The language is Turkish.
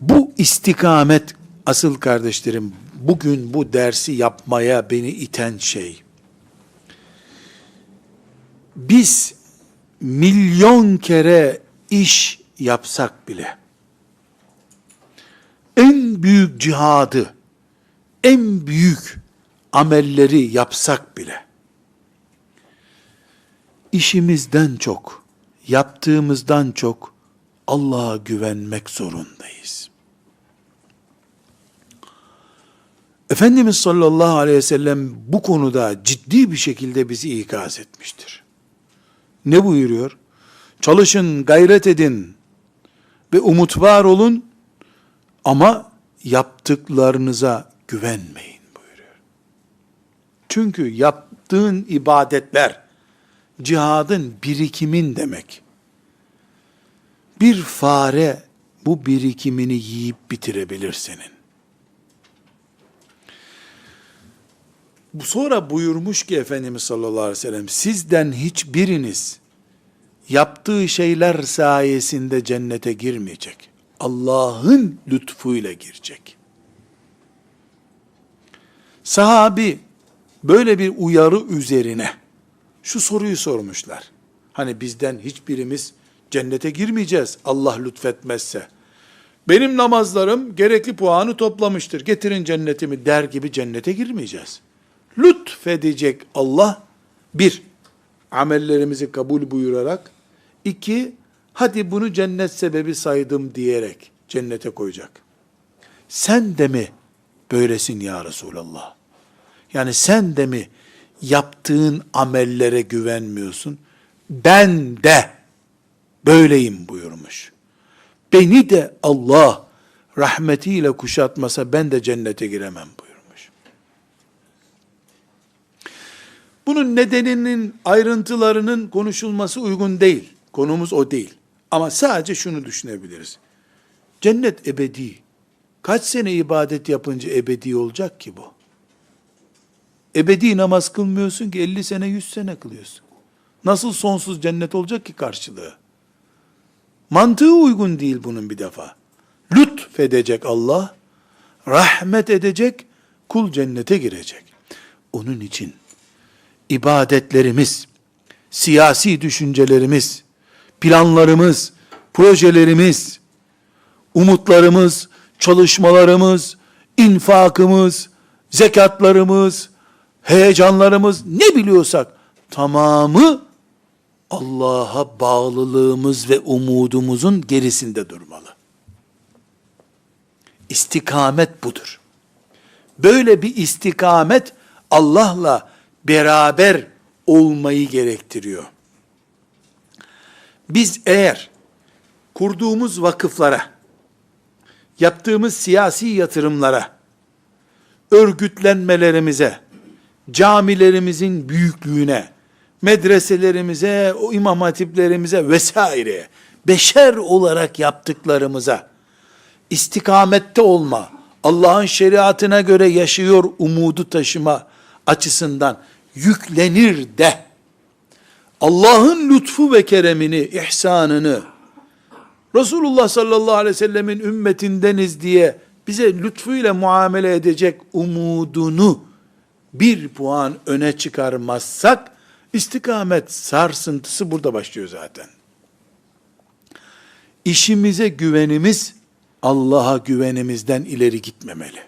Bu istikamet asıl kardeşlerim bugün bu dersi yapmaya beni iten şey. Biz milyon kere iş yapsak bile en büyük cihadı, en büyük amelleri yapsak bile işimizden çok, yaptığımızdan çok Allah'a güvenmek zorundayız. Efendimiz sallallahu aleyhi ve sellem bu konuda ciddi bir şekilde bizi ikaz etmiştir. Ne buyuruyor? Çalışın, gayret edin ve umut var olun ama yaptıklarınıza güvenmeyin buyuruyor. Çünkü yaptığın ibadetler cihadın birikimin demek. Bir fare bu birikimini yiyip bitirebilir senin. Sonra buyurmuş ki Efendimiz sallallahu aleyhi ve sellem sizden hiçbiriniz yaptığı şeyler sayesinde cennete girmeyecek. Allah'ın lütfuyla girecek. Sahabi böyle bir uyarı üzerine şu soruyu sormuşlar. Hani bizden hiçbirimiz cennete girmeyeceğiz Allah lütfetmezse. Benim namazlarım gerekli puanı toplamıştır. Getirin cennetimi der gibi cennete girmeyeceğiz. Lütfedecek Allah bir, amellerimizi kabul buyurarak, iki, hadi bunu cennet sebebi saydım diyerek cennete koyacak. Sen de mi böylesin ya Resulallah? Yani sen de mi yaptığın amellere güvenmiyorsun? Ben de böyleyim buyurmuş. Beni de Allah rahmetiyle kuşatmasa ben de cennete giremem buyurmuş. Bunun nedeninin ayrıntılarının konuşulması uygun değil. Konumuz o değil. Ama sadece şunu düşünebiliriz. Cennet ebedi. Kaç sene ibadet yapınca ebedi olacak ki bu? Ebedi namaz kılmıyorsun ki 50 sene 100 sene kılıyorsun. Nasıl sonsuz cennet olacak ki karşılığı? Mantığı uygun değil bunun bir defa. Lütfedecek Allah, rahmet edecek, kul cennete girecek. Onun için ibadetlerimiz, siyasi düşüncelerimiz, planlarımız, projelerimiz, umutlarımız, çalışmalarımız, infakımız, zekatlarımız, heyecanlarımız ne biliyorsak tamamı Allah'a bağlılığımız ve umudumuzun gerisinde durmalı. İstikamet budur. Böyle bir istikamet Allah'la beraber olmayı gerektiriyor. Biz eğer kurduğumuz vakıflara, yaptığımız siyasi yatırımlara, örgütlenmelerimize, camilerimizin büyüklüğüne, medreselerimize, o imam hatiplerimize vesaire, beşer olarak yaptıklarımıza, istikamette olma, Allah'ın şeriatına göre yaşıyor umudu taşıma açısından yüklenir de, Allah'ın lütfu ve keremini, ihsanını, Resulullah sallallahu aleyhi ve sellemin ümmetindeniz diye bize lütfuyla muamele edecek umudunu bir puan öne çıkarmazsak, istikamet sarsıntısı burada başlıyor zaten. İşimize güvenimiz, Allah'a güvenimizden ileri gitmemeli.